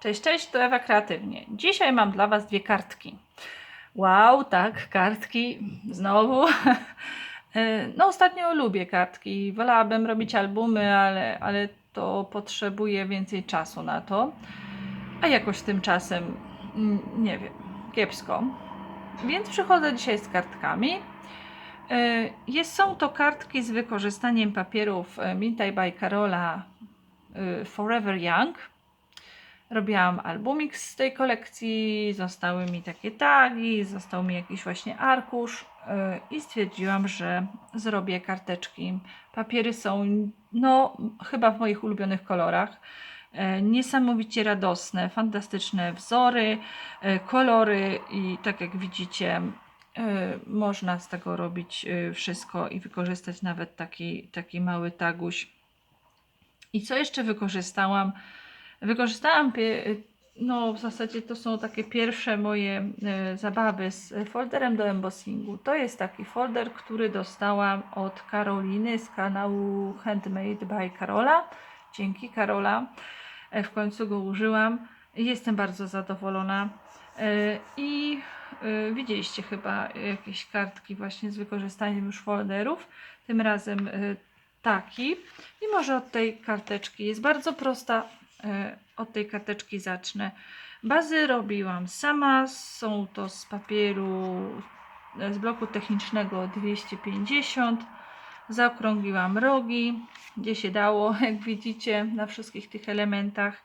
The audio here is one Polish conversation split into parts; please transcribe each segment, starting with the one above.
Cześć, cześć, to Ewa Kreatywnie. Dzisiaj mam dla Was dwie kartki. Wow, tak, kartki, znowu. No, ostatnio lubię kartki. Wolałabym robić albumy, ale, ale to potrzebuje więcej czasu na to. A jakoś tymczasem, mm, nie wiem, kiepsko. Więc przychodzę dzisiaj z kartkami. E, Jest, są to kartki z wykorzystaniem papierów e, Mintaj by Carola e, Forever Young. Robiłam albumik z tej kolekcji, zostały mi takie tagi, został mi jakiś właśnie arkusz yy, i stwierdziłam, że zrobię karteczki. Papiery są, no, chyba w moich ulubionych kolorach. Yy, Niesamowicie radosne, fantastyczne wzory, yy, kolory i tak jak widzicie, można z tego robić wszystko i wykorzystać nawet taki, taki mały taguś. I co jeszcze wykorzystałam? Wykorzystałam, no w zasadzie to są takie pierwsze moje e, zabawy z folderem do embossingu. To jest taki folder, który dostałam od Karoliny z kanału Handmade by Karola. Dzięki Karola. E, W końcu go użyłam. Jestem bardzo zadowolona. E, I widzieliście chyba jakieś kartki właśnie z wykorzystaniem już folderów. Tym razem taki. I może od tej karteczki. Jest bardzo prosta. E, Od tej karteczki zacznę. Bazy robiłam sama. Są to z papieru e, z bloku technicznego 250. Zaokrągliłam rogi, gdzie się dało, jak widzicie, na wszystkich tych elementach.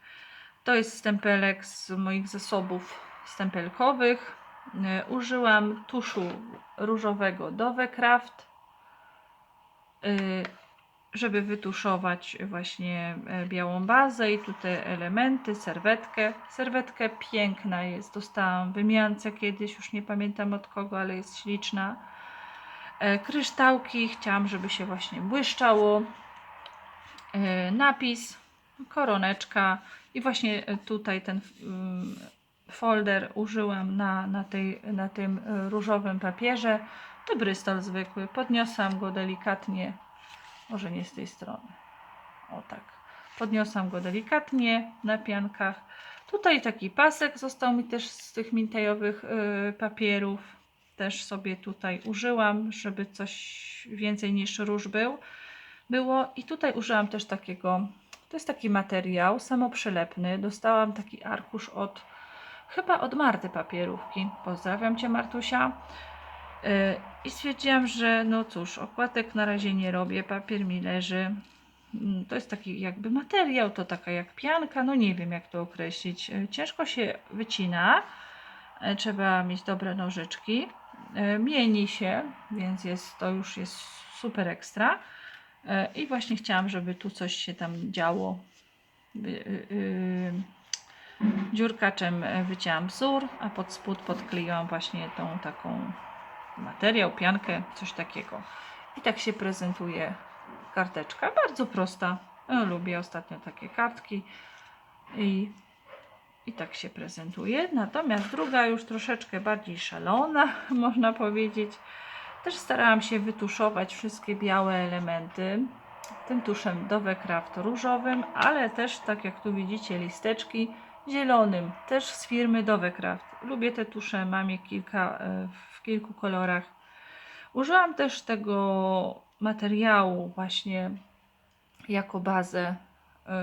To jest stempelek z moich zasobów stempelkowych. E, Użyłam tuszu różowego Dove Craft żeby wytuszować właśnie e, białą bazę i tutaj elementy, serwetkę. Serwetkę piękna jest, dostałam wymiance kiedyś, już nie pamiętam od kogo, ale jest śliczna. E, Kryształki, chciałam, żeby się właśnie błyszczało. E, Napis, koroneczka i właśnie tutaj ten mm, folder użyłam na, na, tej, na tym różowym papierze. To brystol zwykły. Podniosłam go delikatnie może nie z tej strony. O tak. Podniosłam go delikatnie na piankach. Tutaj taki pasek został mi też z tych mintajowych y, papierów. Też sobie tutaj użyłam, żeby coś więcej niż róż był. Było. I tutaj użyłam też takiego, to jest taki materiał samoprzylepny. Dostałam taki arkusz od, chyba od Marty papierówki. Pozdrawiam Cię Martusia. Y, I stwierdziłam, że no cóż, okładek na razie nie robię, papier mi leży. Mm, To jest taki jakby materiał, to taka jak pianka, no nie wiem jak to określić. Y, Ciężko się wycina, y, trzeba mieć dobre nożyczki. Mieni się, więc jest, to już jest super ekstra. I właśnie chciałam, żeby tu coś się tam działo. Y, y, Dziurkaczem wycięłam wzór, a pod spód podkleiłam właśnie tą taką materiał, piankę, coś takiego. I tak się prezentuje karteczka. Bardzo prosta. Ja lubię ostatnio takie kartki. I, I tak się prezentuje. Natomiast druga już troszeczkę bardziej szalona, można powiedzieć. Też starałam się wytuszować wszystkie białe elementy tym tuszem Dove Craft różowym, ale też tak jak tu widzicie listeczki zielonym, też z firmy Dove Craft. Lubię te tusze, mam je kilka e, w kilku kolorach. Użyłam też tego materiału właśnie jako bazę e,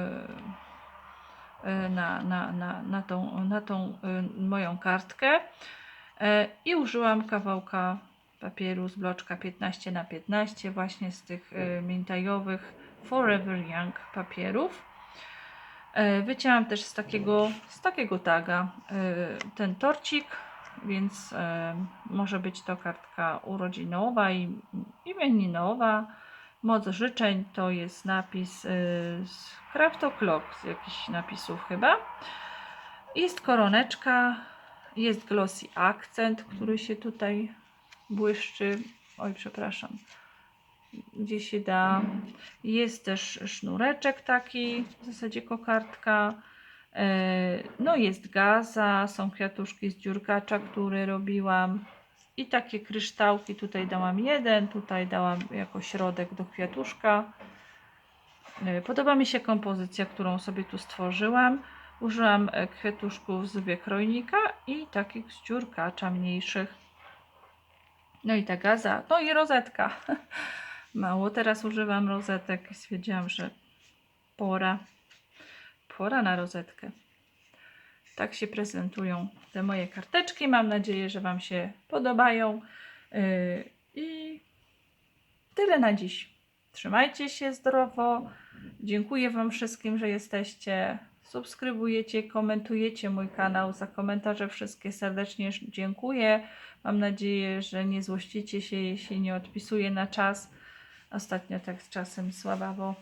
e, na, na, na, na tą, na tą e, moją kartkę i użyłam kawałka papieru z bloczka 15 na 15 właśnie z tych mintajowych Forever Young papierów. Wycięłam też z takiego, z takiego taga ten torcik, więc e, może być to kartka urodzinowa i imieninowa. Moc życzeń to jest napis e, z Craft O'Clock, z jakichś napisów chyba. Jest koroneczka, jest glossy akcent, który się tutaj błyszczy. Oj, przepraszam. Gdzie się da. Jest też sznureczek taki, w zasadzie kokardka. E, No jest gaza, są kwiatuszki z dziurkacza, które robiłam. I takie kryształki, tutaj dałam jeden, tutaj dałam jako środek do kwiatuszka. E, Podoba mi się kompozycja, którą sobie tu stworzyłam. Użyłam e, kwiatuszków z wiekrojnika i takich z dziurkacza mniejszych. No i ta gaza, no i rozetka. Mało teraz używam rozetek stwierdziłam, że pora, pora na rozetkę. Tak się prezentują te moje karteczki. Mam nadzieję, że Wam się podobają. Yy, I tyle na dziś. Trzymajcie się zdrowo. Dziękuję Wam wszystkim, że jesteście. Subskrybujecie, komentujecie mój kanał. Za komentarze wszystkie serdecznie dziękuję. Mam nadzieję, że nie złościcie się, jeśli nie odpisuję na czas. Ostatnio tak z czasem słabawo,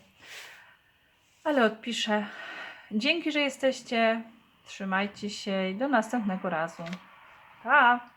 ale odpiszę. Dzięki, że jesteście. Trzymajcie się i do następnego razu. Pa!